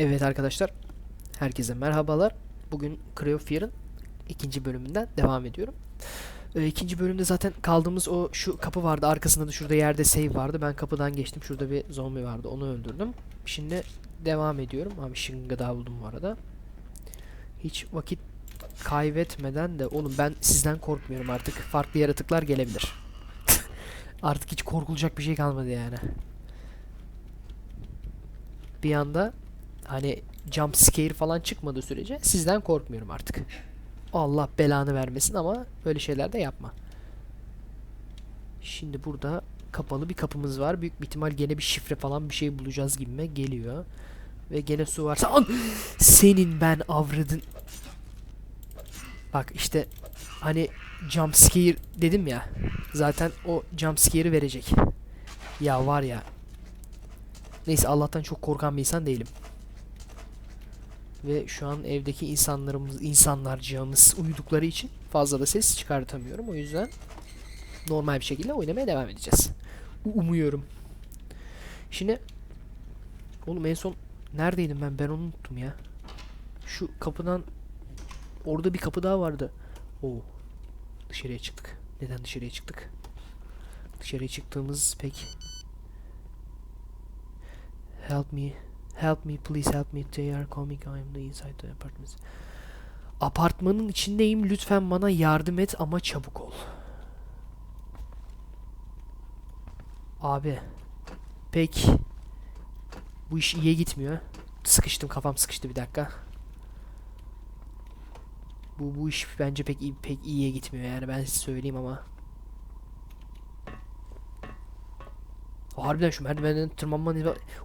Evet arkadaşlar, herkese merhabalar. Bugün Fear'ın ikinci bölümünden devam ediyorum. Ee, ikinci bölümde zaten kaldığımız o şu kapı vardı. Arkasında da şurada yerde save vardı. Ben kapıdan geçtim. Şurada bir zombi vardı. Onu öldürdüm. Şimdi devam ediyorum. Abi şırınga daha buldum bu arada. Hiç vakit kaybetmeden de oğlum ben sizden korkmuyorum artık. Farklı yaratıklar gelebilir. Artık hiç korkulacak bir şey kalmadı yani. Bir anda hani jump scare falan çıkmadığı sürece sizden korkmuyorum artık. Allah belanı vermesin ama böyle şeyler de yapma. Şimdi burada kapalı bir kapımız var. Büyük bir ihtimal gene bir şifre falan bir şey bulacağız gibime geliyor. Ve gene su varsa An! senin ben avradın. Bak işte hani jump scare dedim ya. Zaten o jump scare'ı verecek. Ya var ya. Neyse Allah'tan çok korkan bir insan değilim. Ve şu an evdeki insanlarımız, insanlarcığımız uyudukları için fazla da ses çıkartamıyorum. O yüzden normal bir şekilde oynamaya devam edeceğiz. Umuyorum. Şimdi oğlum en son neredeydim ben? Ben onu unuttum ya. Şu kapıdan orada bir kapı daha vardı. Oo. Dışarıya çıktık. Neden dışarıya çıktık? Dışarıya çıktığımız pek Help me. Help me please help me. They are coming. I am the inside the apartment. Apartmanın içindeyim. Lütfen bana yardım et ama çabuk ol. Abi. Pek bu iş iyiye gitmiyor. Sıkıştım kafam sıkıştı bir dakika. Bu bu iş bence pek pek iyiye gitmiyor yani ben size söyleyeyim ama. Harbiden şu merdivenden tırmanma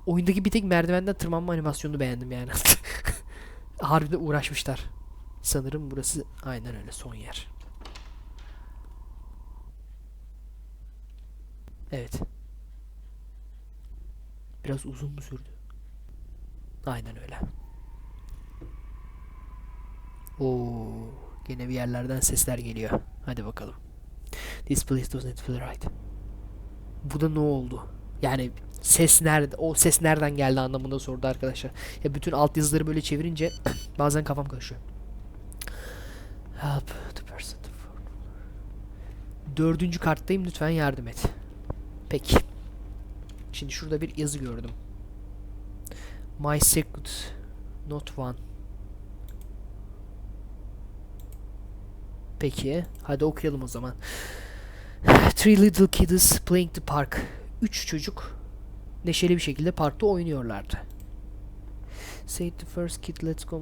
oyundaki bir tek merdivenden tırmanma animasyonunu beğendim yani. Harbiden uğraşmışlar. Sanırım burası aynen öyle son yer. Evet. Biraz uzun mu sürdü? Aynen öyle. Oo, gene bir yerlerden sesler geliyor. Hadi bakalım. This place doesn't feel right. Bu da ne oldu? Yani ses nerede? O ses nereden geldi anlamında sordu arkadaşlar. Ya bütün alt yazıları böyle çevirince bazen kafam karışıyor. Help the person. Dördüncü karttayım lütfen yardım et. Peki. Şimdi şurada bir yazı gördüm. My secret not one. Peki. Hadi okuyalım o zaman. Three little kids playing the park. Üç çocuk neşeli bir şekilde parkta oynuyorlardı. Say the first kid let's go.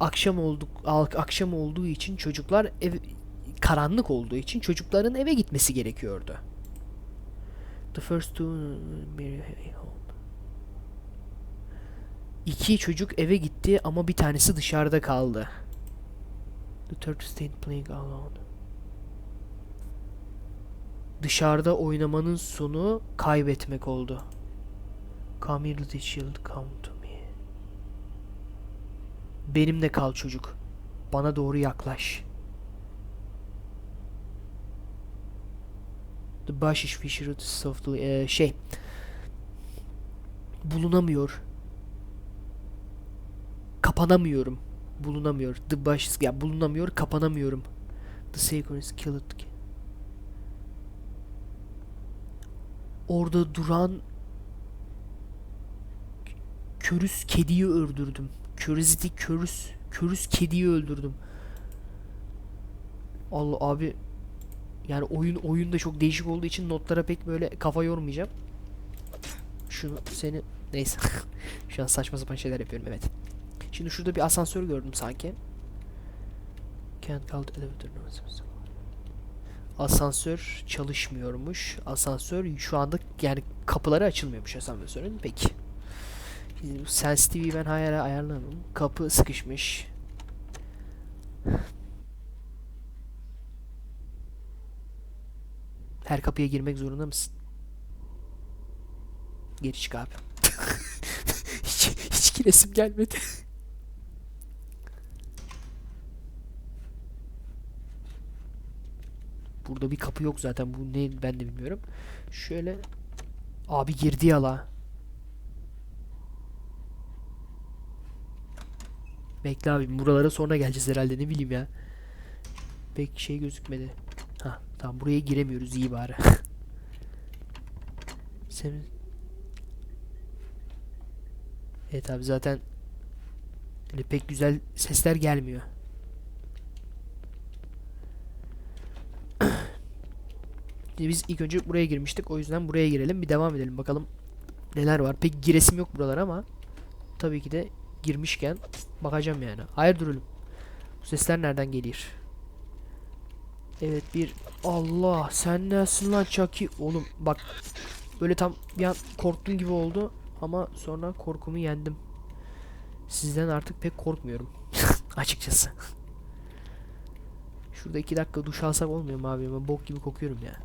Akşam olduk ak- akşam olduğu için çocuklar ev karanlık olduğu için çocukların eve gitmesi gerekiyordu. The first two Mary home. İki çocuk eve gitti ama bir tanesi dışarıda kaldı. The third stayed playing alone. Dışarıda oynamanın sonu kaybetmek oldu. Come here little child, come to me. Benimle kal çocuk. Bana doğru yaklaş. The bush is fished softly. Ee, şey. Bulunamıyor. Kapanamıyorum. Bulunamıyor. The bush is, ya bulunamıyor, kapanamıyorum. The sacred is Orada duran körüz kediyi öldürdüm. Curiosity körüz körüz kediyi öldürdüm. Allah abi yani oyun oyun da çok değişik olduğu için notlara pek böyle kafa yormayacağım. Şunu seni neyse. Şu an saçma sapan şeyler yapıyorum evet. Şimdi şurada bir asansör gördüm sanki. Can't call elevator. Asansör çalışmıyormuş. Asansör şu anda yani kapıları açılmıyormuş asansörün. Peki. Sensitivity'yi ben hayal ayarlamam. Kapı sıkışmış. Her kapıya girmek zorunda mısın? Geri çık abi. hiç, hiç giresim gelmedi. Burada bir kapı yok zaten. Bu ne ben de bilmiyorum. Şöyle abi girdi yala. Bekle abi buralara sonra geleceğiz herhalde ne bileyim ya. Pek şey gözükmedi. Ha tamam buraya giremiyoruz iyi bari. Sen... Evet abi zaten pek güzel sesler gelmiyor. Biz ilk önce buraya girmiştik. O yüzden buraya girelim. Bir devam edelim. Bakalım neler var. Pek giresim yok buralar ama tabii ki de girmişken bakacağım yani. Hayır durulum. Bu sesler nereden geliyor? Evet bir Allah sen nesin lan Chucky? Oğlum bak böyle tam bir an korktum gibi oldu ama sonra korkumu yendim. Sizden artık pek korkmuyorum açıkçası. Şurada iki dakika duş alsak olmuyor mu abi? Ben bok gibi kokuyorum ya.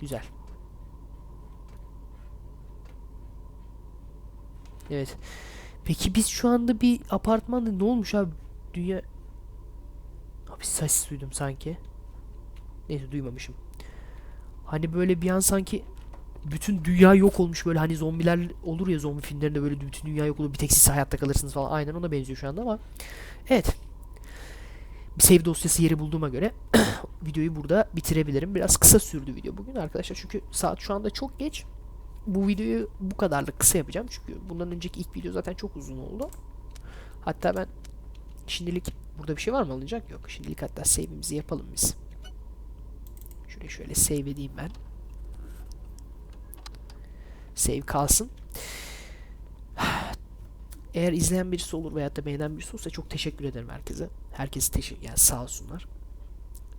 Güzel. Evet. Peki biz şu anda bir apartmanda ne olmuş abi? Dünya... Abi ses duydum sanki. Neyse duymamışım. Hani böyle bir an sanki bütün dünya yok olmuş böyle hani zombiler olur ya zombi filmlerinde böyle bütün dünya yok olur bir tek siz hayatta kalırsınız falan aynen ona benziyor şu anda ama evet bir save dosyası yeri bulduğuma göre videoyu burada bitirebilirim. Biraz kısa sürdü video bugün arkadaşlar çünkü saat şu anda çok geç. Bu videoyu bu kadarlık kısa yapacağım çünkü bundan önceki ilk video zaten çok uzun oldu. Hatta ben şimdilik burada bir şey var mı alınacak? Yok. Şimdilik hatta save'imizi yapalım biz. Şöyle şöyle save edeyim ben. Save kalsın. Eğer izleyen birisi olur veyahut da beğenen birisi olursa çok teşekkür ederim herkese. Herkese teşekkür yani sağ olsunlar.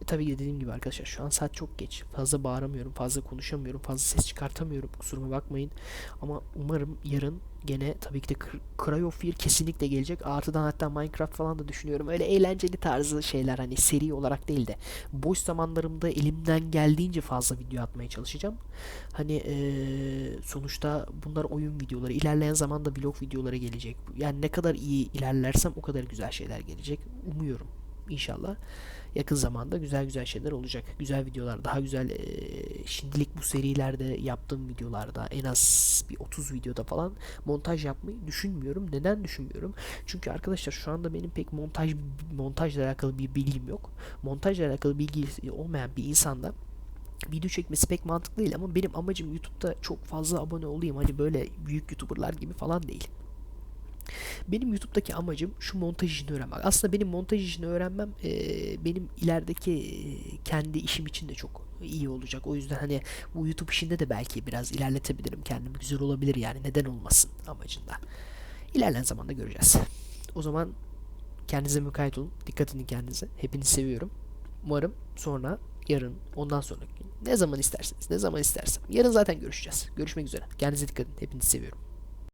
E, tabii dediğim gibi arkadaşlar şu an saat çok geç. Fazla bağıramıyorum, fazla konuşamıyorum, fazla ses çıkartamıyorum. Kusuruma bakmayın. Ama umarım yarın gene tabii ki de Cry of Fear kesinlikle gelecek. Artıdan hatta Minecraft falan da düşünüyorum. Öyle eğlenceli tarzı şeyler hani seri olarak değil de boş zamanlarımda elimden geldiğince fazla video atmaya çalışacağım. Hani eee, sonuçta bunlar oyun videoları. İlerleyen zamanda vlog videoları gelecek. Yani ne kadar iyi ilerlersem o kadar güzel şeyler gelecek. Umuyorum. İnşallah yakın zamanda güzel güzel şeyler olacak. Güzel videolar, daha güzel eee, şimdilik bu serilerde yaptığım videolarda en az bir 30 videoda falan montaj yapmayı düşünmüyorum. Neden düşünmüyorum? Çünkü arkadaşlar şu anda benim pek montaj montajla alakalı bir bilgim yok. Montajla alakalı bilgi olmayan bir insanda video çekmesi pek mantıklı değil ama benim amacım YouTube'da çok fazla abone olayım. Hani böyle büyük YouTuber'lar gibi falan değil. Benim YouTube'daki amacım şu montaj işini öğrenmek. Aslında benim montaj işini öğrenmem eee, benim ilerideki eee, kendi işim için de çok iyi olacak. O yüzden hani bu YouTube işinde de belki biraz ilerletebilirim kendimi. Güzel olabilir yani neden olmasın amacında. İlerleyen zamanda göreceğiz. O zaman kendinize mukayyet olun. Dikkat edin kendinize. Hepinizi seviyorum. Umarım sonra yarın ondan sonraki ne zaman isterseniz ne zaman istersem yarın zaten görüşeceğiz. Görüşmek üzere. Kendinize dikkat edin. Hepinizi seviyorum.